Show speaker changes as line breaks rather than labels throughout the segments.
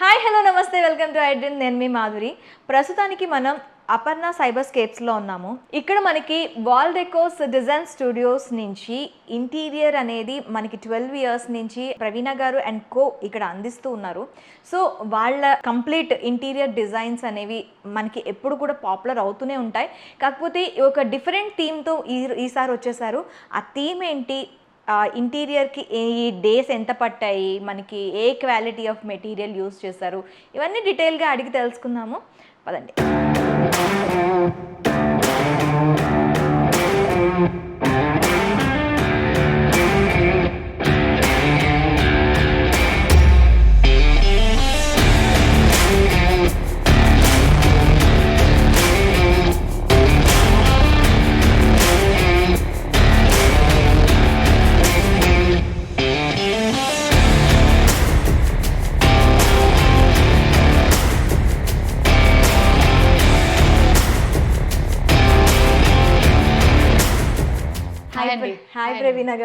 Hi hello నమస్తే welcome to ఐడ్రిన్ నేను మీ మాధురి. ప్రస్తుతానికి మనం అపర్ణ సైబర్ స్కేప్స్లో ఉన్నాము. ఇక్కడ మనకి వాల్ డెకోస్ డిజైన్ స్టూడియోస్ నుంచి ఇంటీరియర్ అనేది మనకి ట్వెల్వ్ ఇయర్స్ నుంచి ప్రవీణ గారు అండ్ కో ఇక్కడ అందిస్తూ ఉన్నారు. సో వాళ్ళ కంప్లీట్ ఇంటీరియర్ డిజైన్స్ అనేవి మనకి ఎప్పుడు కూడా పాపులర్ అవుతూనే ఉంటాయి. కాకపోతే ఒక డిఫరెంట్ థీమ్తో ఈ ఈసారి వచ్చేసారు. ఆ థీమ్ ఏంటి? ఇంటీరియర్కి ఈ డేస్ ఎంత పట్టాయి? మనకి ఏ క్వాలిటీ ఆఫ్ మెటీరియల్ యూస్ చేస్తారు? ఇవన్నీ డీటెయిల్గా అడిగి తెలుసుకుందాము. పదండి.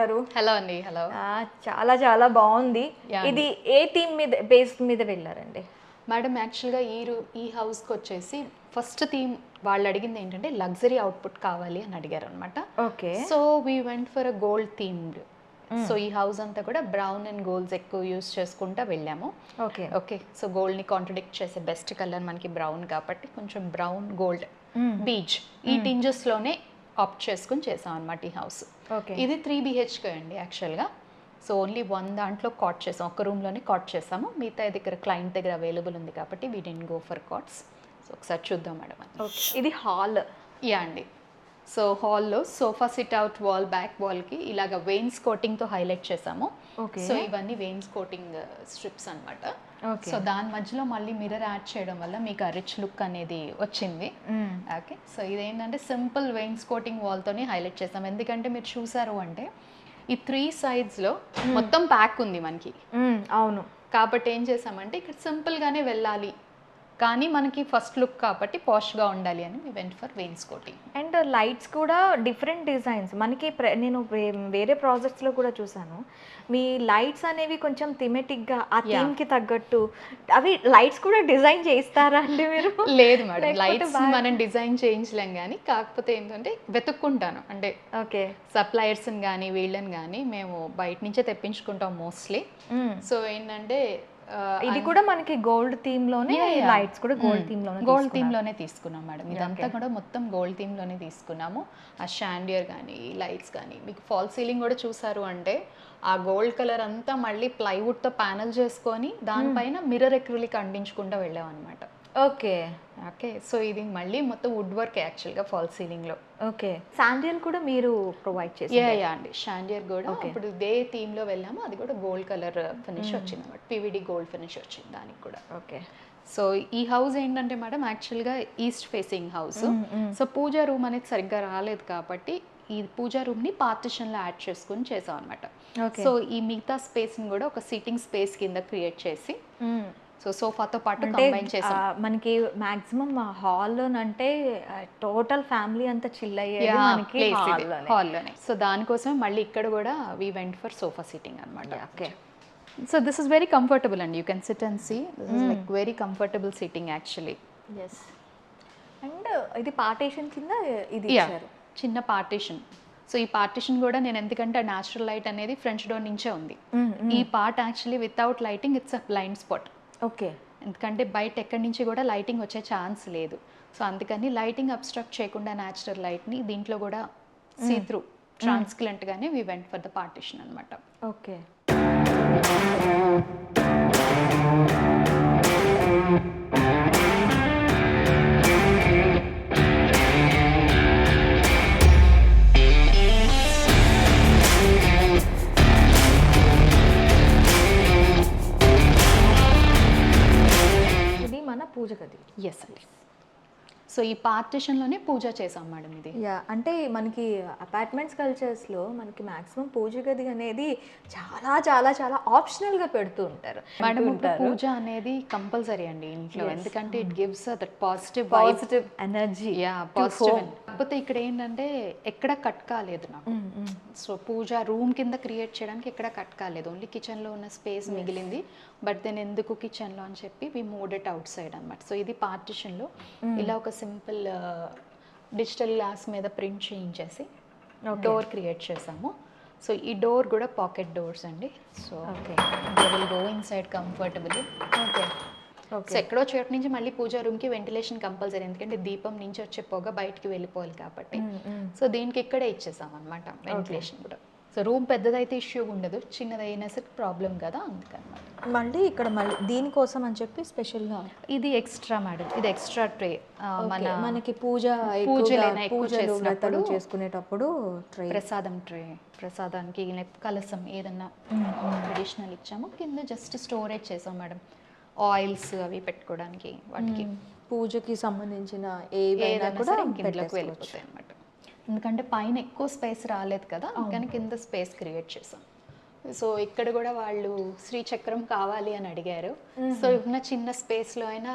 గారు.
హలో అండి హలో
చాలా చాలా బాగుంది. ఇది ఏ థీమ్ మీద బేస్ మీద వెళ్ళారండి?
మేడం యాక్చువల్గా ఈ రూ ఈ హౌస్కి వచ్చేసి ఫస్ట్ థీమ్ వాళ్ళు అడిగింది ఏంటంటే లగ్జరీ అవుట్పుట్ కావాలి అని అడిగారు అనమాట
okay
so we went for a gold themed so ఈ హౌస్ అంతా కూడా బ్రౌన్ అండ్ గోల్డ్స్ ఎక్కువ యూస్ చేసుకుంటా వెళ్ళాము.
ఓకే.
ఓకే సో గోల్డ్ని కాంట్రడిక్ట్ చేసే బెస్ట్ కలర్ మనకి బ్రౌన్ కాబట్టి కొంచెం బ్రౌన్ గోల్డ్ బీచ్ ఈ టింజెస్లోనే ఆప్ట్ చేసుకుని చేసాం అనమాట ఈ హౌస్
ఓకే
ఇది త్రీ బిహెచ్కే అండి యాక్చువల్గా సో ఓన్లీ వన్ దాంట్లో కాట్ చేసాం. ఒక రూమ్లోనే కాట్ చేసాము. మిగతా దగ్గర క్లయింట్ దగ్గర అవైలబుల్ ఉంది కాబట్టి we didn't go for cots so ఒకసారి చూద్దాం మేడం
ఓకే ఇది హాల్
యా అండి. సో హాల్లో sofa sit out wall back వాల్కి ఇలాగ వెయిన్స్ కోటింగ్తో హైలైట్ చేసాము. సో ఇవన్నీ వెయిన్స్ కోటింగ్ స్ట్రిప్స్ అనమాట సో దాని మధ్యలో మళ్ళీ మిర్రర్ యాడ్ చేయడం వల్ల మీకు ఆ రిచ్ లుక్ అనేది వచ్చింది. ఓకే. సో ఇదేంటంటే సింపుల్ వెయిన్స్ కోటింగ్ వాల్తోనే హైలైట్ చేసాం ఎందుకంటే మీరు చూసారు అంటే ఈ త్రీ సైడ్స్లో మొత్తం ప్యాక్ ఉంది మనకి.
అవును.
కాబట్టి ఏం చేసామంటే ఇక్కడ సింపుల్గానే వెళ్ళాలి. కానీ మనకి ఫస్ట్ లుక్ కాబట్టి పాష్గా ఉండాలి అని మీ went for veins coating
and lights కూడా డిఫరెంట్ డిజైన్స్. మనకి నేను వే- వేరే ప్రాజెక్ట్స్లో కూడా చూసాను మీ లైట్స్ అనేవి కొంచెం థిమెటిక్గా ఆ థీమ్కి తగ్గట్టు అవి లైట్స్ కూడా డిజైన్ చేస్తారా అండి మీరు?
లేదు మేడం. లైట్స్ మనం డిజైన్ చేయించలేం కానీ కాకపోతే ఏంటంటే వెతుక్కుంటాను. అంటే
ఓకే.
సప్లయర్స్ని కానీ వీళ్ళని కానీ మేము బయట నుంచే తెప్పించుకుంటాం మోస్ట్లీ. సో ఏంటంటే
ఇది కూడా మనకి గోల్డ్ థీమ్లోనే లైట్స్ కూడా గోల్డ్ థీమ్లోనే
గోల్డ్ థీమ్లోనే తీసుకున్నాం మేడం. ఇదంతా కూడా మొత్తం గోల్డ్ థీమ్లోనే తీసుకున్నాము. ఆ షాండియర్ కానీ లైట్స్ కానీ మీకు ఫాల్ సీలింగ్ కూడా చూసారు అంటే ఆ గోల్డ్ కలర్ అంతా మళ్ళీ ప్లైవుడ్తో ప్యానల్ చేసుకొని దానిపైన మిర్రర్ ఎక్రిలిక్ అంటించుకుంటూ వెళ్ళాం అనమాట
ఓకే.
ఓకే. సో ఇది మళ్ళీ మొత్తం వుడ్ వర్క్ యాక్చువల్గా ఫాల్ సీలింగ్లో
ఓకే. శాండియల్ కూడా మీరు ప్రొవైడ్ చేసి
యా అండి. షాండియర్ కూడా ఇప్పుడు ఇదే థీమ్లో వెళ్ళాము. అది కూడా గోల్డ్ కలర్ ఫినిష్ వచ్చింది అనమాట పీవీడి గోల్డ్ ఫినిష్ వచ్చింది దానికి కూడా.
ఓకే.
సో ఈ హౌస్ ఏంటంటే మేడం యాక్చువల్గా east facing house so puja room అనేది సరిగ్గా రాలేదు కాబట్టి ఈ పూజా రూమ్ని పార్టిషన్లో యాడ్ చేసుకుని చేసాం అనమాట సో ఈ మిగతా స్పేస్ని కూడా ఒక సీటింగ్ స్పేస్ కింద క్రియేట్ చేసి సో సోఫాతో పాటు కంబైన్ చేసాం.
మనకి మాక్సిమం హాల్ అంటే టోటల్ ఫ్యామిలీ అంతా చిల్ అయ్యేది మనకి హాల్లోనే
హాల్లోనే. సో దానికోసమే మళ్ళీ ఇక్కడ కూడా we went for sofa seating అనమాట
okay
so this is very comfortable and you can sit and see this is like very comfortable seating actually
yes and ఇది పార్టేషన్ కింద ఇది
చిన్న పార్టీషన్ సో ఈ పార్టీషన్ కూడా నేను ఎందుకంటే న్యాచురల్ లైట్ అనేది ఫ్రంట్ డోర్ నుంచే ఉంది. ఈ part actually without lighting it's a blind spot
okay.
ఎందుకంటే బయట ఎక్కడి నుంచి కూడా లైటింగ్ వచ్చే ఛాన్స్ లేదు. సో అందుకని లైటింగ్ అబ్స్ట్రక్ట్ చేయకుండా న్యాచురల్ లైట్ని దీంట్లో కూడా see through ట్రాన్స్క్లెంట్గానే we went for the partition అనమాట
ఓకే.
సో ఈ పార్టిషన్లోనే పూజ చేసాం మేడం ఇది.
యా అంటే మనకి అపార్ట్మెంట్స్ కల్చర్స్లో మనకి మాక్సిమం పూజ గది అనేది చాలా చాలా చాలా ఆప్షనల్గా పెడుతూ ఉంటారు.
మేడం పూజ అనేది కంపల్సరీ అండి ఇంట్లో. ఎందుకంటే it gives that positive
positive energy
yeah positive కాకపోతే ఇక్కడ ఏంటంటే ఎక్కడ కట్ కాలేదు నాకు. సో పూజ రూమ్ కింద క్రియేట్ చేయడానికి ఎక్కడ కట్ కాలేదు. ఓన్లీ కిచెన్లో ఉన్న స్పేస్ మిగిలింది. బట్ దెన్ ఎందుకు కిచెన్లో అని చెప్పి we moved it outside అనమాట సో ఇది పార్టిషన్లో. ఇలా ఒక సింపుల్ డిజిటల్ గ్లాస్ మీద ప్రింట్ చేయించేసి డోర్ క్రియేట్ చేసాము. సో ఈ డోర్ కూడా పాకెట్ డోర్స్ అండి. So
okay.
They will go inside comfortable.
Okay.
So ఎక్కడో చోటు నుంచి మళ్ళీ పూజా రూమ్కి వెంటిలేషన్ కంపల్సరీ. ఎందుకంటే దీపం నుంచి వచ్చే పొగ బయటికి వెళ్ళిపోవాలి కాబట్టి. సో దీనికి ఇక్కడే ఇచ్చేసాం అనమాట వెంటిలేషన్ కూడా. సో రూమ్ పెద్దదైతే ఇష్యూ ఉండదు చిన్నదైనా సరే ప్రాబ్లం కదా అందుకనమాట.
మళ్ళీ ఇక్కడ మళ్ళీ దీనికోసం అని చెప్పి స్పెషల్గా?
ఇది ఎక్స్ట్రా మేడం ఇది ఎక్స్ట్రా ట్రే మన
మనకి పూజ పూజలు చేసుకునేటప్పుడు ట్రై.
ప్రసాదం ట్రే ప్రసాదానికి కలసం ఏదన్నా ట్రెడిషనల్ ఇచ్చాము కింద జస్ట్ స్టోరేజ్ చేసాం మేడం. ఆయిల్స్ అవి పెట్టుకోవడానికి వాటికి.
పూజకి సంబంధించిన
ఏదైనా
కూడా.
వెళ్ళిపోతాయి అనమాట ఎందుకంటే పైన ఎక్కువ స్పేస్ రాలేదు కదా అందుకని కింద స్పేస్ క్రియేట్ చేసాం సో ఇక్కడ కూడా వాళ్ళు శ్రీచక్రం కావాలి అని అడిగారు. సో ఉన్న చిన్న స్పేస్లో అయినా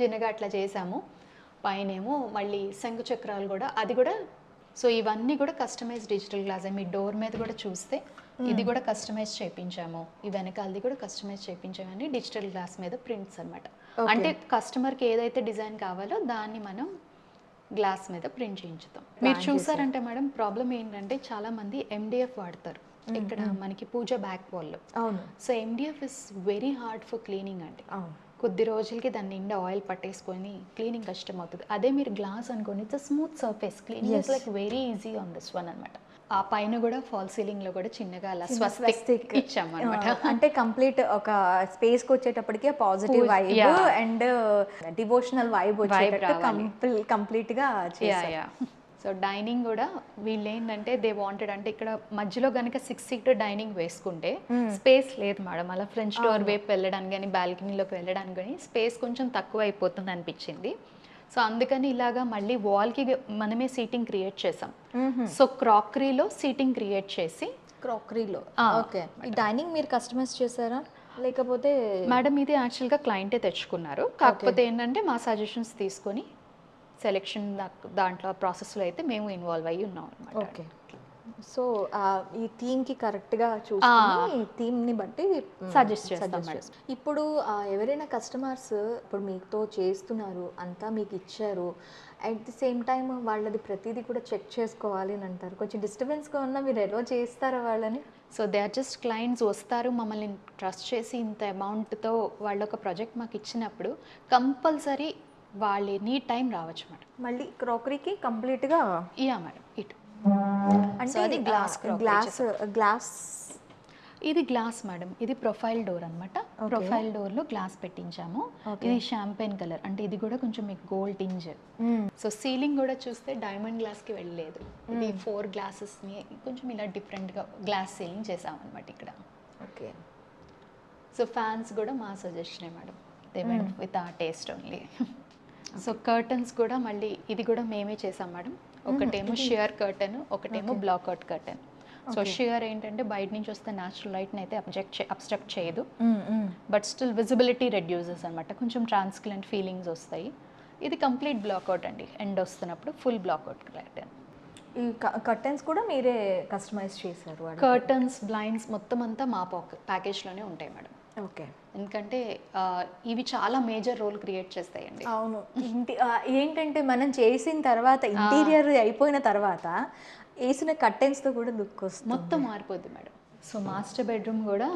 చిన్నగా అట్లా చేసాము పైనేమో మళ్ళీ శంకు చక్రాలు కూడా అది కూడా సో ఇవన్నీ కూడా కస్టమైజ్ డిజిటల్ గ్లాస్ మీ డోర్ మీద కూడా చూస్తే ఇది కూడా కస్టమైజ్ చేయించాము ఈ వెనకాలది కూడా కస్టమైజ్ చేయించామని డిజిటల్ గ్లాస్ మీద ప్రింట్స్ అన్నమాట. అంటే కస్టమర్కి ఏదైతే డిజైన్ కావాలో దాన్ని మనం గ్లాస్ మీద ప్రింట్ చేయించుతాం. మీరు చూసారంటే మేడం ప్రాబ్లం ఏంటంటే చాలా మంది ఎండిఎఫ్ వాడతారు. ఇక్కడ మనకి పూజ బ్యాక్ వాల్లో.
అవును.
So MDF is very hard for cleaning అండి.
అవును.
కొద్ది రోజులకి దాని నిండా ఆయిల్ పట్టేసుకొని క్లీనింగ్ కష్టం అవుతుంది అదే మీరు గ్లాస్ అనుకోని it's smooth surface cleaning is like very easy on this one అనమాట ఆ పైన కూడా ఫాల్ సీలింగ్లో కూడా చిన్నగా అలా స్వస్తిక్ ఇచ్చాం అనమాట
ఆ, అంటే కంప్లీట్ ఒక స్పేస్కి వచ్చేటప్పటికి positive vibe. And devotional vibe వచ్చేటట్టు
కంప్లీట్గా సో డైనింగ్ కూడా వీళ్ళు ఏంటంటే దే వాంటెడ్ అంటే ఇక్కడ మధ్యలో కనుక సిక్స్ సీటర్ డైనింగ్ వేసుకుంటే స్పేస్ లేదు మేడం అలా ఫ్రెంచ్ డోర్ వైపు వెళ్ళడానికి కానీ బాల్కనీలోకి వెళ్ళడానికి కానీ స్పేస్ కొంచెం తక్కువ అయిపోతుంది అనిపించింది. సో అందుకని ఇలాగా మళ్ళీ వాల్కి మనమే సీటింగ్ క్రియేట్ చేసాం. సో క్రాకరీలో సీటింగ్ క్రియేట్ చేసి
క్రాకరీలో ఓకే. డైనింగ్ మీరు కస్టమైజ్ చేశారా? లేకపోతే
మేడం ఇది యాక్చువల్గా క్లయింటే తెచ్చుకున్నారు. కాకపోతే ఏంటంటే మా సజెషన్స్ తీసుకొని సెలెక్షన్ దాంట్లో ప్రాసెస్లో అయితే మేము ఇన్వాల్వ్ అయ్యి ఉన్నాం అనమాట
ఓకే. సో ఈ థీమ్కి కరెక్ట్గా చూసుకొని థీమ్ని బట్టి
Suggest చేస్తాం.
ఇప్పుడు ఎవరైనా కస్టమర్స్ ఇప్పుడు మీతో చేస్తున్నారు అంతా మీకు ఇచ్చారు అట్ ది సేమ్ టైం వాళ్ళది ప్రతిదీ కూడా చెక్ చేసుకోవాలి అని అంటారు. కొంచెం డిస్టర్బెన్స్గా ఉన్నా మీరు ఎలా చేస్తారా వాళ్ళని?
So they are just clients వస్తారు మమ్మల్ని ట్రస్ట్ చేసి ఇంత అమౌంట్తో వాళ్ళ ఒక ప్రాజెక్ట్ మాకు ఇచ్చినప్పుడు కంపల్సరీ వాళ్ళు ఎనీ టైం రావచ్చు మేడం.
మళ్ళీ క్రాకరీకి కంప్లీట్గా
ఇయా మేడం ఇటు.
అంటే
crockery
గ్లాస్ గ్లాస్
ఇది గ్లాస్ మేడం. ఇది ప్రొఫైల్ డోర్ అనమాట ప్రొఫైల్ డోర్లో గ్లాస్ పెట్టించాము. ఇది షాంపెయిన్ కలర్. అంటే ఇది కూడా కొంచెం మీకు గోల్డ్ టింజ్. సో సీలింగ్ కూడా చూస్తే డైమండ్ గ్లాస్కి వెళ్ళలేదు. ఇది ఫోర్ గ్లాసెస్ని కొంచెం ఇలా డిఫరెంట్గా గ్లాస్ సీలింగ్ చేసామన్నమాట ఇక్కడ.
ఓకే.
సో ఫ్యాన్స్ కూడా మా సజెషనే madam. They went with a taste only so curtains కూడా మళ్ళీ ఇది కూడా మేమే చేసాం మేడం. ఒకటేమో షియర్ కర్టన్ ఒకటేమో black out curtain so sheer ఏంటంటే బయట నుంచి వస్తే న్యాచురల్ లైట్ని అయితే అబ్జెక్ట్ అబ్స్ట్రక్ట్ చేయదు. బట్ స్టిల్ విజిబిలిటీ రెడ్యూసెస్ అనమాట కొంచెం ట్రాన్స్క్లెంట్ ఫీలింగ్స్ వస్తాయి. ఇది కంప్లీట్ బ్లాక్అవుట్ అండి. ఎండ్ వస్తున్నప్పుడు ఫుల్ బ్లాక్అవుట్ కర్టన్
ఈ కర్టెన్స్ కూడా మీరే కస్టమైజ్ చేశారు
కర్టన్స్ బ్లైండ్స్ మొత్తం అంతా మా ప్యాకేజ్లోనే ఉంటాయి మేడం.
ఓకే.
ఎందుకంటే ఇవి చాలా మేజర్ రోల్ క్రియేట్ చేస్తాయండి.
అవును. ఇంటి ఏంటంటే మనం చేసిన తర్వాత ఇంటీరియర్ అయిపోయిన తర్వాత వేసిన curtains తో కూడా లుక్ వస్తుంది.
మొత్తం మారిపోద్ది మేడం. సో మాస్టర్ బెడ్రూమ్ కూడా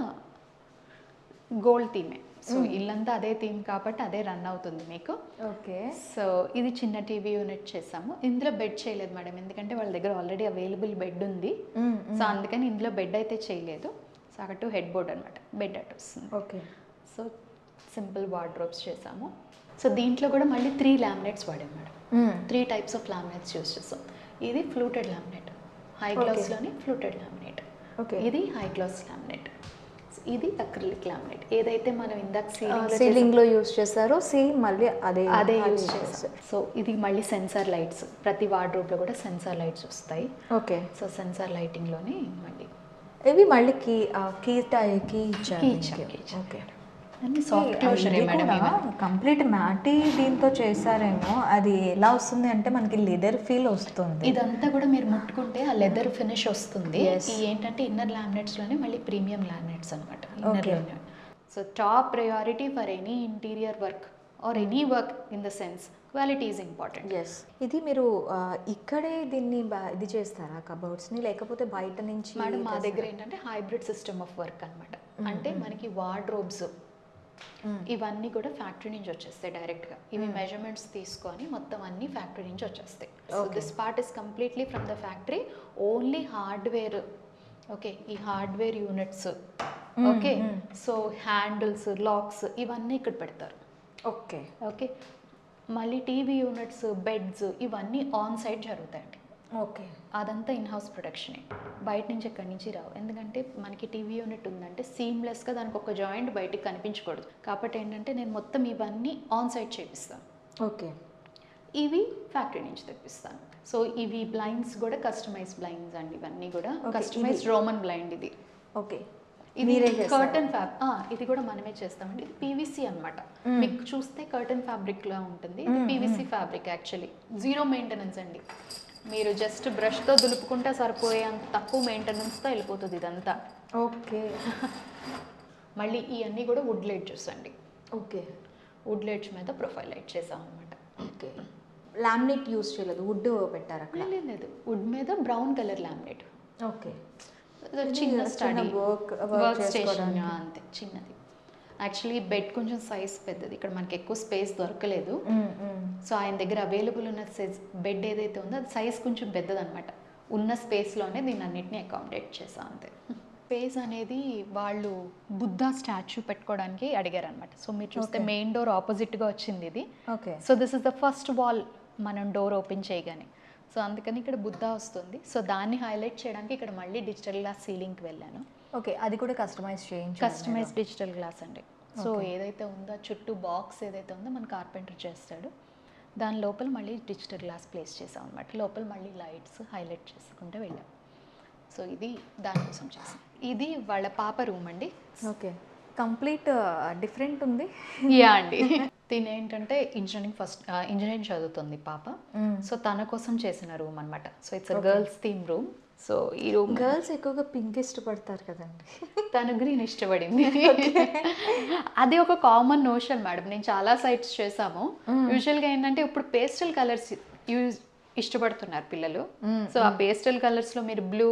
గోల్డ్ థీమే. సో ఇల్లంతా అదే థీమ్ కాబట్టి అదే రన్ అవుతుంది మీకు.
ఓకే.
సో ఇది చిన్న టీవీ యూనిట్ చేసాము. ఇందులో బెడ్ చేయలేదు మేడం. ఎందుకంటే వాళ్ళ దగ్గర ఆల్రెడీ అవైలబుల్ బెడ్ ఉంది. సో అందుకని ఇందులో బెడ్ అయితే చేయలేదు. సో అటు హెడ్ బోర్డ్ అనమాట బెడ్ అటు వస్తుంది.
ఓకే.
సో సింపుల్ వార్డ్రోబ్స్ చేసాము. సో దీంట్లో కూడా మళ్ళీ three laminates వాడాం madam. Three types of laminates use చేస్తాం ఇది ఫ్లూటెడ్ లామినేట్ హై గ్లాస్లోని ఫ్లూటెడ్ లామినేట్. ఇది హై గ్లాస్ లామినేట్ ఇది అక్రిలిక్ లామినేట్ ఏదైతే మనం ఇందాక సీలింగ్
సీలింగ్లో యూస్ చేశారో సేమ్ మళ్ళీ అదే
అదే యూజ్ చేస్తాం సో ఇది మళ్ళీ సెన్సార్ లైట్స్ ప్రతి వార్డ్రోబ్లో కూడా సెన్సార్ లైట్స్ వస్తాయి.
ఓకే
సో సెన్సార్ లైటింగ్లోనే మళ్ళీ
ఇవి మళ్ళీ కీ కీ కీ ఇచ్చారు. ఓకే కంప్లీట్ మ్యాటీ దీంతో చేశారేమో అది ఎలా వస్తుంది అంటే మనకి లెదర్ ఫీల్ వస్తుంది.
ఇదంతా కూడా మీరు ముట్టుకుంటే ఆ లెదర్ ఫినిష్ వస్తుంది. ఏంటంటే ఇన్నర్ లామినేట్స్లోనే మళ్ళీ ప్రీమియం లామినేట్స్ అనమాట so top priority for any interior work or any work in the sense quality is important
yes ఇది మీరు ఇక్కడే దీన్ని ఇది చేస్తారా కబోర్డ్స్ని? లేకపోతే బయట నుంచి
మేడం మా దగ్గర ఏంటంటే హైబ్రిడ్ సిస్టమ్ ఆఫ్ వర్క్ అనమాట అంటే మనకి వార్డ్రోబ్స్ ఇవన్నీ కూడా ఫ్యాక్టరీ నుంచి వచ్చేస్తాయి డైరెక్ట్గా. ఇవి మెజర్మెంట్స్ తీసుకొని మొత్తం అన్ని ఫ్యాక్టరీ నుంచి వచ్చేస్తాయి. So this part is completely from the factory only hardware okay ఈ hardware units okay so handles locks ఇవన్నీ ఇక్కడ పెడతారు.
ఓకే
ఓకే మళ్ళీ టీవీ యూనిట్స్ బెడ్స్ ఇవన్నీ ఆన్ సైట్ జరుగుతాయండి.
ఓకే.
అదంతా ఇన్ హౌస్ ప్రొడక్షనే బయట నుంచి ఎక్కడి నుంచి రావు. ఎందుకంటే మనకి టీవీ యూనిట్ ఉందంటే సీమ్లెస్గా దానికి ఒక జాయింట్ బయటికి కనిపించకూడదు. కాబట్టి ఏంటంటే నేను మొత్తం ఇవన్నీ ఆన్ సైట్ చేపిస్తాను
ఓకే.
ఇవి ఫ్యాక్టరీ నుంచి తెప్పిస్తాను. సో ఇవి బ్లైండ్స్ కూడా కస్టమైజ్ బ్లైండ్స్ అండి ఇవన్నీ కూడా.
Okay,
కస్టమైజ్డ్ రోమన్ బ్లైండ్ ఇది.
ఓకే.
ఇది? కర్టన్ ఫ్యాబ్ ఇది కూడా మనమే చేస్తామండి. ఇది పీవీసీ అన్నమాట. మీకు చూస్తే కర్టన్ ఫ్యాబ్రిక్ లా ఉంటుంది. ఇది PVC fabric actually zero maintenance అండి. మీరు జస్ట్ బ్రష్తో దులుపుకుంటే సరిపోయే అంత తక్కువ మెయింటెనెన్స్తో వెళ్ళిపోతుంది ఇదంతా.
ఓకే.
మళ్ళీ ఇవన్నీ కూడా వుడ్ లైట్స్ అండి.
ఓకే.
వుడ్ లైట్స్ మీద ప్రొఫైల్ లైట్ చేసాం అనమాట
ఓకే. లామినేట్ యూస్ చేయలేదు. వుడ్ పెట్టారు అక్కడ?
లేదు లేదు వుడ్ మీద బ్రౌన్ కలర్ లామినేట్
ఓకే.
చిన్న స్టడీ
work
వర్క్ స్టేషన్. అంతే చిన్నది. యాక్చువల్లీ బెడ్ కొంచెం సైజ్ పెద్దది. ఇక్కడ మనకి ఎక్కువ స్పేస్ దొరకలేదు. సో ఆయన దగ్గర అవైలబుల్ ఉన్న సైజ్ బెడ్ ఏదైతే ఉందో అది సైజ్ కొంచెం పెద్దదన్నమాట. ఉన్న స్పేస్లోనే దీన్ని అన్నిటిని అకామిడేట్ చేసాం అంతే. స్పేస్ అనేది వాళ్ళు బుద్ధ స్టాచ్యూ పెట్టుకోవడానికి అడిగారు అనమాట సో మీరు చూస్తే. మెయిన్ డోర్ ఆపోజిట్గా వచ్చింది ఇది.
Okay
so this is the first wall మనం డోర్ ఓపెన్ చేయగానే. సో అందుకని ఇక్కడ బుద్ధ వస్తుంది. సో దాన్ని హైలైట్ చేయడానికి ఇక్కడ మళ్ళీ డిజిటల్ గ్లాస్ సీలింగ్కి వెళ్ళాను.
ఓకే అది కూడా కస్టమైజ్ చేయించారు
కస్టమైజ్ డిజిటల్ గ్లాస్ అండి. సో. ఏదైతే ఉందో చుట్టూ బాక్స్ ఏదైతే ఉందో మన కార్పెంటర్ చేస్తాడు. దాని లోపల మళ్ళీ డిజిటల్ గ్లాస్ ప్లేస్ చేసాం అనమాట లోపల మళ్ళీ లైట్స్ హైలైట్ చేసుకుంటూ వెళ్ళాం. సో ఇది దానికోసం చేసాం. ఇది వాళ్ళ పాప రూమ్ అండి.
ఓకే. కంప్లీట్ డిఫరెంట్ ఉంది.
యా అండి. తిని ఏంటంటే ఇంజనీరింగ్ ఫస్ట్ ఇంజనీరింగ్ చదువుతుంది పాప. సో తన కోసం చేసిన రూమ్ అన్నమాట. So it's. Girls theme room. So ఈ రూమ్
గర్ల్స్ ఎక్కువగా పింక్ ఇష్టపడతారు కదండి.
తను గ్రీన్ ఇష్టపడింది. అది ఒక కామన్ నోషన్ మేడం. నేను చాలా సైట్స్ చేసాము యూజువల్గా ఏంటంటే ఇప్పుడు పేస్టల్ కలర్స్ యూజ్ ఇష్టపడుతున్నారు పిల్లలు. సో ఆ పేస్టల్ కలర్స్లో మీరు బ్లూ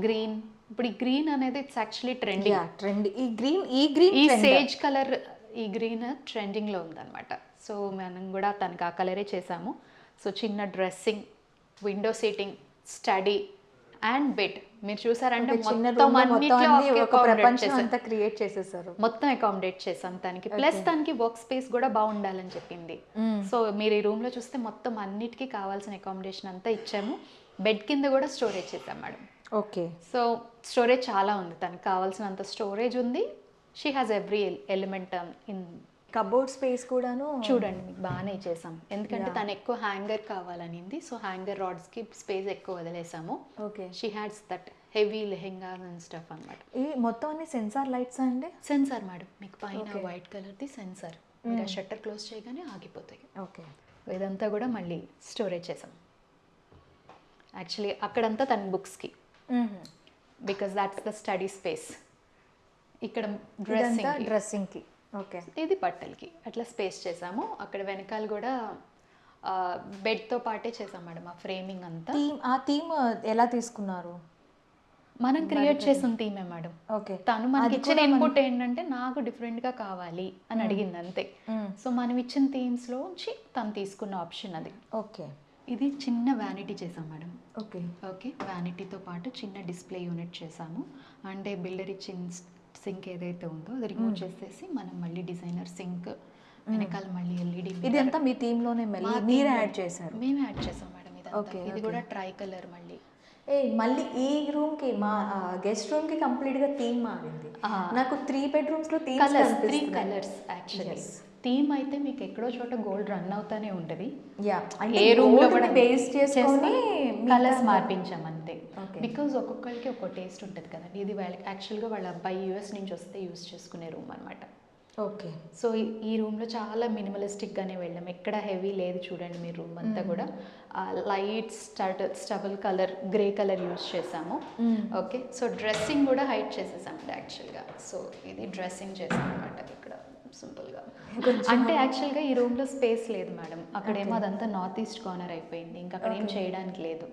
గ్రీన్. ఇప్పుడు ఈ గ్రీన్ అనేది ఇట్స్ యాక్చువల్లీ ట్రెండింగ్.
ట్రెండ్ ఈ గ్రీన్ ఈ గ్రీన్
ఈ సేజ్ కలర్ ఈ గ్రీన్ ట్రెండింగ్లో ఉందన్నమాట. సో మనం కూడా తనకి ఆ కలరే చేసాము. సో చిన్న dressing window seating study and bed. మీరు చూసారంటే మొత్తం అన్నిట్లో
క్రియేట్ చేసేసారు.
మొత్తం అకామిడేట్ చేసాం తనకి. ప్లస్ తనకి వర్క్ స్పేస్ కూడా బాగుండాలని చెప్పింది. సో మీరు ఈ రూమ్లో చూస్తే మొత్తం అన్నిటికీ కావాల్సిన అకామిడేషన్ అంతా ఇచ్చాము. బెడ్ కింద కూడా స్టోరేజ్ చేసాం మేడం.
ఓకే.
సో స్టోరేజ్ చాలా ఉంది. తనకి కావాల్సినంత స్టోరేజ్ ఉంది. She has every element in
cupboard space కూడాను
చూడండి మీకు బాగానే చేసాం ఎందుకంటే. తను ఎక్కువ హ్యాంగర్ కావాలనింది సో హ్యాంగర్ రాడ్స్కి స్పేస్ ఎక్కువ వదిలేసాము.
Okay
she has that heavy lehenga and stuff అన్నమాట.
ఈ మొత్తం అన్ని సెన్సార్ లైట్స్ అండి?
సెన్సార్ మేడం మీకు పైన. వైట్ కలర్ది సెన్సార్ మీరు ఆ షట్టర్ క్లోజ్ చేయగానే ఆగిపోతాయి.
ఓకే
ఇదంతా కూడా మళ్ళీ స్టోరేజ్ చేసాం. యాక్చువల్లీ అక్కడంతా తన బుక్స్కి because that's the study space ఇక్కడ డ్రెస్సింగ్
డ్రెస్సింగ్కి ఓకే.
ఇది బట్టలకి. అట్లా స్పేస్ చేసాము. అక్కడ వెనకాల కూడా బెడ్తో పాటే చేసాం మేడం ఆ ఫ్రేమింగ్ అంతా.
ఆ థీమ్ ఎలా తీసుకున్నారు?
మనం క్రియేట్ చేసిన థీమే మేడం.
ఓకే.
తను మనకి ఇచ్చిన ఇన్పుట్ ఏంటంటే నాకు డిఫరెంట్గా కావాలి అని అడిగింది అంతే. సో మనం ఇచ్చిన థీమ్స్లోంచి తను తీసుకున్న ఆప్షన్ అది.
ఓకే.
ఇది చిన్న వ్యానిటీ చేసాం మేడం.
ఓకే.
ఓకే. వ్యానిటీతో పాటు చిన్న డిస్ప్లే యూనిట్ చేసాము. అంటే బిల్డర్ ఇచ్చిన సింక్ ఏదైతే ఉందో అది రిమూవ్ చేసేసి మనం మళ్ళీ డిజైనర్ సింక్ వెనకాల మళ్ళీ ఎల్ఈడి
ఇది అంతా మీ థీమ్లోనే మళ్ళీ మీరు యాడ్ చేశారు.
మేము యాడ్ చేసాం మేడం ఇదంతా.
Okay,
ఇది. కూడా ట్రై కలర్ మళ్ళీ.
ఏ మళ్ళీ ఈ రూమ్కి మా గెస్ట్ రూమ్కి కంప్లీట్గా థీమ్ మారింది. నాకు three బెడ్రూమ్స్లో theme
colours three colours actually theme అయితే మీకు ఎక్కడో చోట గోల్డ్ రన్ అవుతానే ఉంటుంది.
యా
ఏ రూమ్లో కూడా
బేస్ చేసుకొని
కలర్స్ మార్పించాం అంతే. బికాజ్ ఒక్కొక్కరికి ఒక టేస్ట్ ఉంటుంది కదండి. ఇది వాళ్ళకి యాక్చువల్గా వాళ్ళ అబ్బాయి యూఎస్ నుంచి వస్తే యూస్ చేసుకునే రూమ్ అనమాట
ఓకే
సో ఈ- రూమ్లో చాలా మినిమలిస్టిక్గానే వెళ్ళాం. ఎక్కడ హెవీ లేదు చూడండి మీ రూమ్ అంతా కూడా. లైట్ స్టడ్ స్టబల్ కలర్ గ్రే కలర్ యూస్ చేసాము. ఓకే సో డ్రెస్సింగ్ కూడా హైట్ చేసేసామండి యాక్చువల్గా సో ఇది డ్రెస్సింగ్ చేసాం అనమాట ఇక్కడ. సింపుల్గా అంటే యాక్చువల్గా ఈ రూమ్లో స్పేస్ లేదు మేడం అక్కడేమో అదంతా నార్త్ ఈస్ట్ కార్నర్ అయిపోయింది. ఇంకా అక్కడ ఏం చేయడానికి లేదు.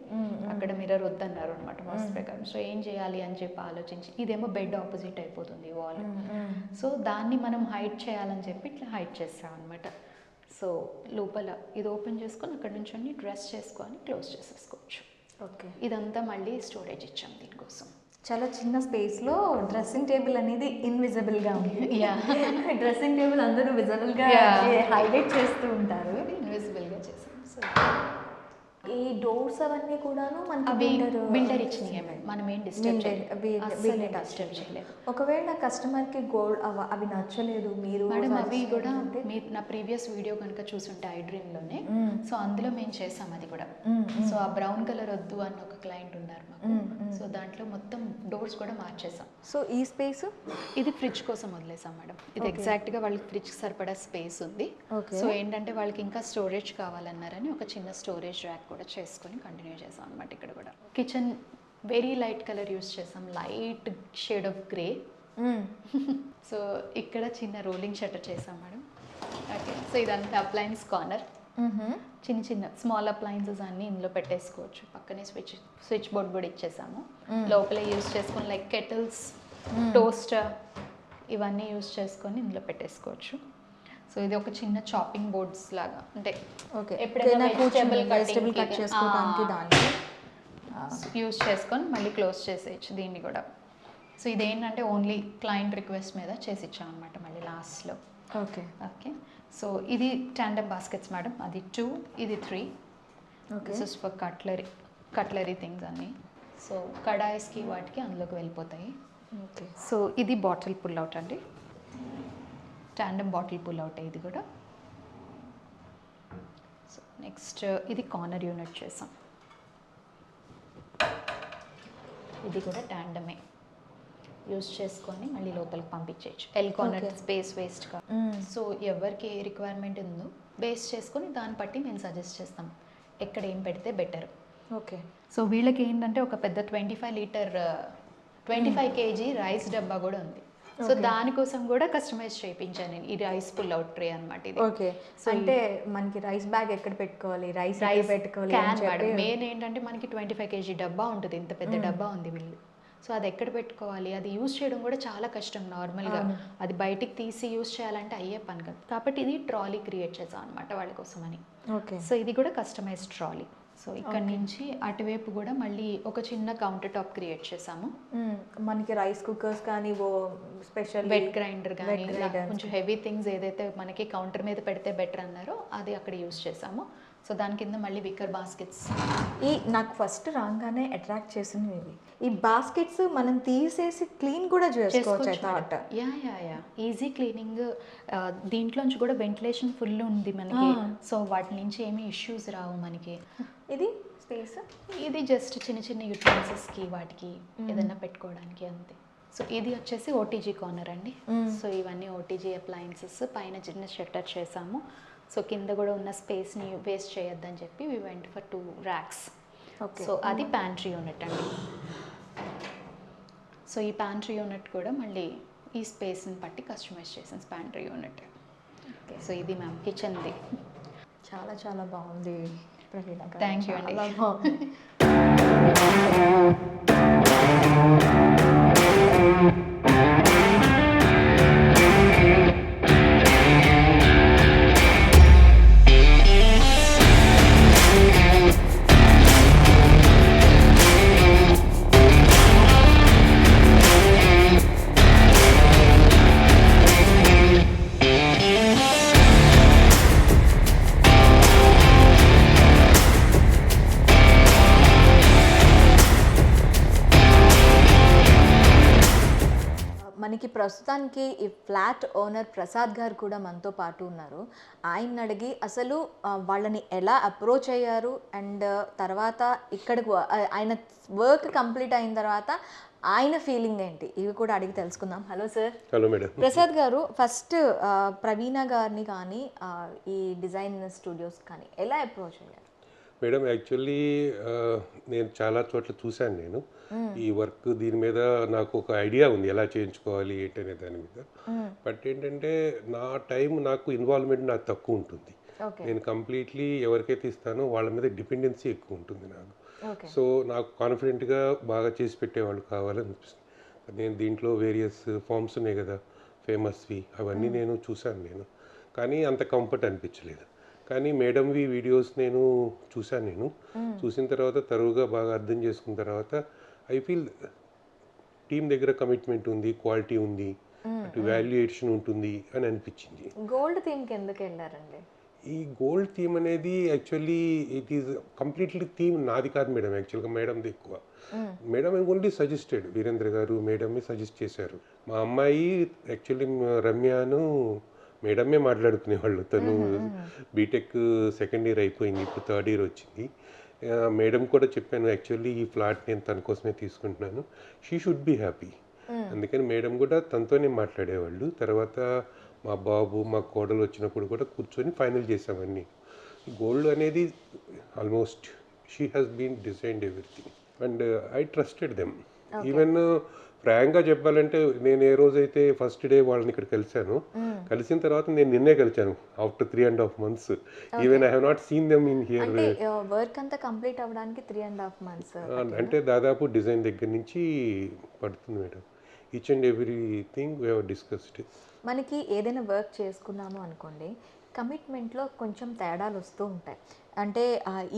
అక్కడ మిర్రర్ వద్దన్నారు అనమాట వాస్తు ప్రకారం సో ఏం చేయాలి అని చెప్పి ఆలోచించి ఇదేమో బెడ్ ఆపోజిట్ అయిపోతుంది వాల్ సో దాన్ని మనం హైట్ చేయాలని చెప్పి ఇట్లా హైట్ చేస్తాం అనమాట సో లోపల ఇది ఓపెన్ చేసుకొని అక్కడ నుంచి అన్ని డ్రెస్ చేసుకొని క్లోజ్ చేసేసుకోవచ్చు.
ఓకే
ఇదంతా మళ్ళీ స్టోరేజ్ ఇచ్చాం దీనికోసం.
చాలా చిన్న స్పేస్లో డ్రెస్సింగ్ టేబుల్ అనేది ఇన్విజిబుల్గా ఉంది. డ్రెస్సింగ్ టేబుల్ అందరూ విజిబుల్గా
Yeah.
హైలైట్ చేస్తూ ఉంటారు
ఇన్విజిబుల్గా
ఈ డోర్స్ అవన్నీ కూడాను మనకి
బిల్డర్ ఇచ్చినాయి మనం ఏం డిస్టర్బ్ డిస్టర్బ్ చేయలేదు.
ఒకవేళ కస్టమర్కి గోల్డ్ అవి నచ్చలేదు మీరు
మేడం అవి కూడా మీరు నా ప్రీవియస్ వీడియో కనుక చూసుంటే ఐ లోనే.
మ్మ్.
సో అందులో మేము చేసాం అది కూడా. సో ఆ బ్రౌన్ కలర్ వద్దు అన్న ఒక క్లయింట్ ఉన్నారు మాకు. సో దాంట్లో మొత్తం డోర్స్ కూడా మార్చేసాం.
సో ఈ స్పేస్
ఇది ఫ్రిడ్జ్ కోసం వదిలేసాం మేడం ఇది. ఎగ్జాక్ట్గా వాళ్ళకి ఫ్రిడ్జ్ సరిపడా స్పేస్ ఉంది. సో ఏంటంటే వాళ్ళకి ఇంకా స్టోరేజ్ కావాలన్నారని ఒక చిన్న స్టోరేజ్ ర్యాక్ కూడా చేసుకొని కంటిన్యూ చేసాం అనమాట ఇక్కడ కూడా. Kitchen very light colour use చేసాం light shade of grey so ఇక్కడ చిన్న రోలింగ్ షట్టర్ చేసాం మేడం. ఓకే సో ఇదంతా అప్లయన్స్ కార్నర్ చిన్న చిన్న స్మాల్ అప్లయన్సెస్ అన్నీ ఇందులో పెట్టేసుకోవచ్చు. పక్కనే స్విచ్ స్విచ్ బోర్డ్ కూడా ఇచ్చేసాము. లోపలే యూస్ చేసుకొని లైక్ కెటిల్స్ టోస్టర్ ఇవన్నీ యూస్ చేసుకొని ఇందులో పెట్టేసుకోవచ్చు. సో ఇది ఒక చిన్న చాపింగ్ బోర్డ్స్ లాగా. అంటే
ఓకే.
ఎప్పుడైనా
వెజిటబుల్ కట్ చేసుకోవడానికి
ఆ.
దానికి
యూస్ చేసుకొని మళ్ళీ క్లోజ్ చేసేయచ్చు దీన్ని కూడా. సో ఇదేంటంటే ఓన్లీ క్లయింట్ రిక్వెస్ట్ మీద చేసి ఇచ్చాం అనమాట మళ్ళీ లాస్ట్లో
ఓకే.
ఓకే. సో ఇది టాండమ్ బాస్కెట్స్ మేడం. అది టూ ఇది three
okay.
Is for cutlery cutlery things అన్నీ. సో కడాయిస్కి వాటికి అందులోకి వెళ్ళిపోతాయి.
ఓకే.
సో ఇది బాటిల్ పుల్ అవుట్ అండి. టాండమ్ బాటిల్ పుల్ అవుట్ ఇది కూడా. సో నెక్స్ట్ ఇది కార్నర్ యూనిట్ చేసాం. ఇది కూడా టాండమే యూస్ చేసుకొని మళ్ళీ లోపలికి పంపించేయచ్చు. L corner. స్పేస్ వేస్ట్ కా. సో ఎవరికి ఏ రిక్వైర్మెంట్ ఉందో బేస్ చేసుకొని దాన్ని బట్టి మేము సజెస్ట్ చేస్తాం. ఎక్కడ ఏం పెడితే బెటర్
ఓకే
సో వీళ్ళకి ఏంటంటే ఒక పెద్ద twenty five litre twenty five KG rice డబ్బా కూడా ఉంది. సో. దానికోసం కూడా కస్టమైజ్ చేయించాను నేను. ఈ రైస్ పుల్ అవుట్ ట్రే అనమాట ఇది.
ఓకే
So,
అంటే మనకి రైస్ బ్యాగ్ ఎక్కడ పెట్టుకోవాలి? రైస్
రైస్
పెట్టుకోవాలి
క్యాన్ మేడం. మెయిన్ ఏంటంటే మనకి ట్వంటీ ఫైవ్ కేజీ డబ్బా ఉంటుంది. ఇంత పెద్ద డబ్బా ఉంది వీళ్ళు సో అది ఎక్కడ పెట్టుకోవాలి? అది యూస్ చేయడం కూడా చాలా కష్టం నార్మల్గా. అది బయటికి తీసి యూస్ చేయాలంటే అయ్యే పని కాదు. కాబట్టి ఇది ట్రాలీ క్రియేట్ చేసాం అనమాట వాళ్ళ కోసం అని
ఓకే
సో ఇది కూడా కస్టమైజ్ ట్రాలీ. సో ఇక్కడ నుంచి అటువైపు కూడా మళ్ళీ ఒక చిన్న కౌంటర్ టాప్ క్రియేట్ చేసాము.
మనకి రైస్ కుక్కర్స్ కానీ ఓ స్పెషల్
వెట్ గ్రైండర్ కానీ. కొంచెం హెవీ థింగ్స్ ఏదైతే మనకి కౌంటర్ మీద పెడితే బెటర్ అన్నారో అది అక్కడ యూస్ చేసాము సో దాని కింద మళ్ళీ విక్కర్ బాస్కెట్స్
ఈ నాకు ఫస్ట్ రాగానే అట్రాక్ట్ చేసినవి ఇవి. ఈ బాస్కెట్స్ మనం తీసేసి క్లీన్ కూడా చేసుకోవచ్చు
yeah yeah yeah easy cleaning దీంట్లోంచి కూడా వెంటిలేషన్ ఫుల్ ఉంది మనకి. సో వాటి నుంచి ఏమీ ఇష్యూస్ రావు మనకి.
ఇది స్పేస్
ఇది జస్ట్ చిన్న చిన్న యూటెన్సిల్స్కి వాటికి ఏదైనా పెట్టుకోవడానికి అంతే. సో ఇది వచ్చేసి ఓటీజీ కార్నర్ అండి. సో ఇవన్నీ ఓటీజీ అప్లయన్సెస్ పైన చిన్న షట్టర్ చేసాము. సో కింద కూడా ఉన్న స్పేస్ని వేస్ట్ చేయొద్దని చెప్పి we went for two racks so అది ప్యాంట్రీ యూనిట్ అండి. సో ఈ ప్యాంట్రీ యూనిట్ కూడా మళ్ళీ ఈ స్పేస్ని బట్టి కస్టమైజ్ చేసిన ప్యాంట్రీ యూనిట్ సో ఇది మ్యామ్ కిచెన్ది
చాలా చాలా బాగుంది.
Thank you అండి.
ప్రస్తుతానికి ఈ ఫ్లాట్ ఓనర్ ప్రసాద్ గారు కూడా మనతో పాటు ఉన్నారు. ఆయన అడిగి అసలు వాళ్ళని ఎలా అప్రోచ్ అయ్యారు? అండ్ తర్వాత ఇక్కడికి ఆయన వర్క్ కంప్లీట్ అయిన తర్వాత ఆయన ఫీలింగ్ ఏంటి? ఇవి కూడా అడిగి తెలుసుకుందాం. Hello sir.
Hello madam.
Prasad garu first Praveena గారిని కానీ ఈ డిజైన్ స్టూడియోస్ కానీ ఎలా అప్రోచ్ అయ్యారు?
మేడం యాక్చువల్లీ నేను చాలా చోట్ల చూశాను నేను. ఈ వర్క్ దీని మీద నాకు ఒక ఐడియా ఉంది ఎలా చేయించుకోవాలి ఏంటనే దాని మీద. బట్ ఏంటంటే నా టైం నాకు ఇన్వాల్వ్మెంట్ నాకు తక్కువ ఉంటుంది. నేను కంప్లీట్లీ ఎవరికైతే ఇస్తానో వాళ్ళ మీద డిపెండెన్సీ ఎక్కువ ఉంటుంది నాకు. సో నాకు కాన్ఫిడెంట్గా బాగా చేసి పెట్టేవాళ్ళు కావాలని అనిపిస్తుంది. నేను దీంట్లో వేరియస్ ఫామ్స్ ఉన్నాయి కదా ఫేమస్వి అవన్నీ నేను చూశాను నేను. కానీ అంత కంఫర్ట్ అనిపించలేదు. కానీ మేడంవి వీడియోస్ నేను చూశాను నేను. చూసిన తర్వాత తరువుగా బాగా అర్థం చేసుకున్న తర్వాత ఐ ఫీల్ టీం దగ్గర కమిట్మెంట్ ఉంది క్వాలిటీ ఉంది అటు వాల్యుయేషన్ ఉంటుంది అని అనిపించింది.
గోల్డ్ థీమ్కి ఎందుకు వెళ్ళారండి?
ఈ గోల్డ్ థీమ్ అనేది actually it is completely theme నాది కాదు మేడం యాక్చువల్గా మేడంది ఎక్కువ. మేడం ఓన్లీ సజెస్టెడ్ వీరేంద్ర గారు మేడమే సజెస్ట్ చేశారు. మా అమ్మాయి యాక్చువల్లీ రమ్యను మేడమే మాట్లాడుకునేవాళ్ళు. తను బీటెక్ సెకండ్ ఇయర్ అయిపోయింది ఇప్పుడు థర్డ్ ఇయర్ వచ్చింది. మేడం కూడా చెప్పాను యాక్చువల్లీ ఈ ఫ్లాట్ నేను తన కోసమే తీసుకుంటున్నాను. She should be happy. అందుకని మేడం కూడా తనతోనే మాట్లాడేవాళ్ళు. తర్వాత మా బాబు మా కోడలు వచ్చినప్పుడు కూడా కూర్చొని ఫైనల్ చేసామన్నీ. గోల్డ్ అనేది almost she has been designed everything. And I trusted them. Even ప్రాయంగా చెప్పాలంటే నేను ఏ రోజైతే ఫస్ట్ డే వాళ్ళని ఇక్కడ కలిశాను కలిసిన తర్వాత నేను నిన్నే కలిశాను after three and half months even I have not seen them in here
అంటే వర్క్ అంతా కంప్లీట్ అవ్వడానికి త్రీ అండ్ హాఫ్ మంత్స్
అంటే దాదాపు డిజైన్ దగ్గర నుంచి పడుతుంది madam. Each and everything we have discussed
మనకి ఏదైనా వర్క్ చేసుకున్నాము అనుకోండి కమిట్మెంట్లో కొంచెం తేడాలు వస్తూ ఉంటాయి. అంటే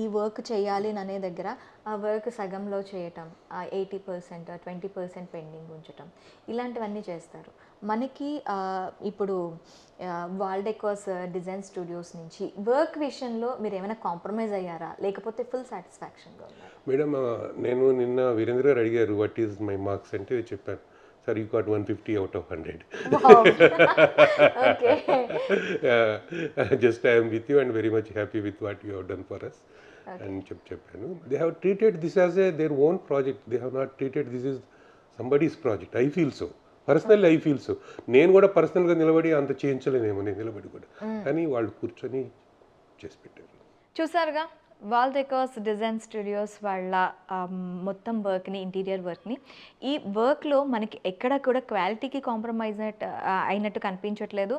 ఈ వర్క్ చేయాలి అని అనే దగ్గర ఆ వర్క్ సగంలో చేయటం eighty percent twenty percent pending ఉంచటం ఇలాంటివన్నీ చేస్తారు. మనకి ఇప్పుడు వాల్డెకోస్ డిజైన్ స్టూడియోస్ నుంచి వర్క్ విషయంలో మీరు ఏమైనా కాంప్రమైజ్ అయ్యారా? లేకపోతే ఫుల్ సాటిస్ఫాక్షన్గా
మేడం నేను నిన్న వీరేంద్ర గారు అడిగారు వాట్ ఈజ్ మై మార్క్స్? అంటే చెప్పాను sir you caught one fifty out of hundred just I'm with you and very much happy with what you have done for us అని చెప్పి చెప్పాను they have treated this as a their own project they have not treated this is somebody's project I feel so personal I feel so నేను కూడా పర్సనల్గా నిలబడి అంత చేయించలేనేమో నేను నిలబడి కూడా. కానీ వాళ్ళు కూర్చొని చేసి పెట్టారు.
చూసారుగా? వాల్ డెకర్స్ డిజైన్ స్టూడియోస్ వాళ్ళ um, మొత్తం వర్క్ని ఇంటీరియర్ వర్క్ని ఈ వర్క్లో మనకి ఎక్కడ కూడా క్వాలిటీకి కాంప్రమైజ్ అయినట్టు కనిపించట్లేదు.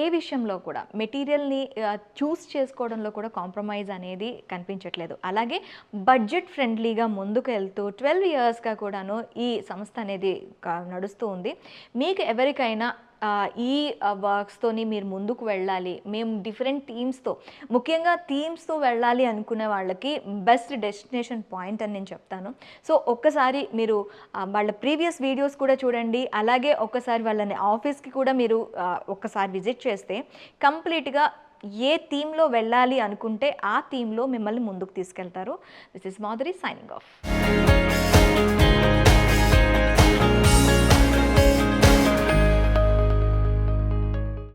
ఏ విషయంలో కూడా మెటీరియల్ని చూస్ చేసుకోవడంలో కూడా కాంప్రమైజ్ అనేది కనిపించట్లేదు. అలాగే బడ్జెట్ ఫ్రెండ్లీగా ముందుకు వెళ్తూ ట్వెల్వ్ ఇయర్స్గా కూడాను ఈ సంస్థ అనేది నడుస్తూ ఉంది. మీకు ఎవరికైనా ఈ వర్క్స్తోని మీరు ముందుకు వెళ్ళాలి. మేము డిఫరెంట్ థీమ్స్తో ముఖ్యంగా థీమ్స్తో వెళ్ళాలి అనుకునే వాళ్ళకి బెస్ట్ డెస్టినేషన్ పాయింట్ అని నేను చెప్తాను. సో ఒక్కసారి మీరు వాళ్ళ ప్రీవియస్ వీడియోస్ కూడా చూడండి. అలాగే ఒక్కసారి వాళ్ళని ఆఫీస్కి కూడా మీరు ఒక్కసారి విజిట్ చేస్తే కంప్లీట్గా ఏ థీమ్లో వెళ్ళాలి అనుకుంటే ఆ థీమ్లో మిమ్మల్ని ముందుకు తీసుకెళ్తారు. This is Madhuri signing off